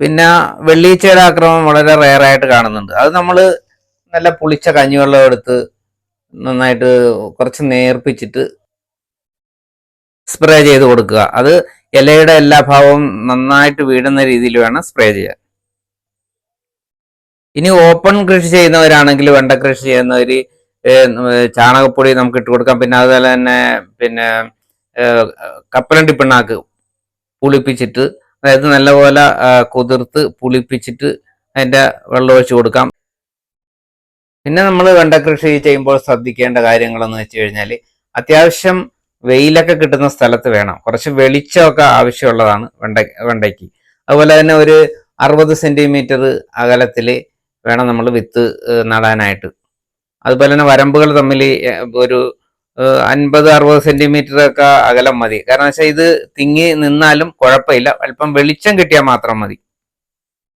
പിന്നെ വെള്ളീച്ചയുടെ ആക്രമണം വളരെ റെയർ ആയിട്ട് കാണുന്നുണ്ട്. അത് നമ്മൾ നല്ല പുളിച്ച കഞ്ഞിവെള്ളം എടുത്ത് നന്നായിട്ട് കുറച്ച് നേർപ്പിച്ചിട്ട് സ്പ്രേ ചെയ്ത് കൊടുക്കുക. അത് ഇലയുടെ എല്ലാ ഭാവവും നന്നായിട്ട് വീടുന്ന രീതിയിൽ വേണം സ്പ്രേ ചെയ്യാൻ. ഇനി ഓപ്പൺ കൃഷി ചെയ്യുന്നവരാണെങ്കിൽ വെണ്ട കൃഷി ചെയ്യുന്നവർ ചാണകപ്പൊടി നമുക്ക് ഇട്ട് കൊടുക്കാം. പിന്നെ അതുപോലെ തന്നെ പിന്നെ കപ്പലണ്ടി പിണ്ണാക്ക് പുളിപ്പിച്ചിട്ട് അതായത് നല്ലപോലെ കുതിർത്ത് പുളിപ്പിച്ചിട്ട് അതിന്റെ വെള്ളം ഒഴിച്ചു കൊടുക്കാം. പിന്നെ നമ്മൾ വെണ്ട കൃഷി ചെയ്യുമ്പോൾ ശ്രദ്ധിക്കേണ്ട കാര്യങ്ങളെന്ന് വെച്ച് കഴിഞ്ഞാൽ അത്യാവശ്യം വെയിലൊക്കെ കിട്ടുന്ന സ്ഥലത്ത് വേണം. കുറച്ച് വെളിച്ചമൊക്കെ ആവശ്യമുള്ളതാണ് വെണ്ട വെണ്ടയ്ക്ക്. അതുപോലെ തന്നെ ഒരു അറുപത് സെന്റിമീറ്റർ അകലത്തിൽ വേണം നമ്മൾ വിത്ത് നടാനായിട്ട്. അതുപോലെ തന്നെ വരമ്പുകൾ തമ്മിൽ ഒരു അൻപത് അറുപത് സെന്റിമീറ്റർ ഒക്കെ അകലം മതി. കാരണം വെച്ചാൽ ഇത് തിങ്ങി നിന്നാലും കുഴപ്പമില്ല. അല്പം വെളിച്ചം കിട്ടിയാൽ മാത്രം മതി.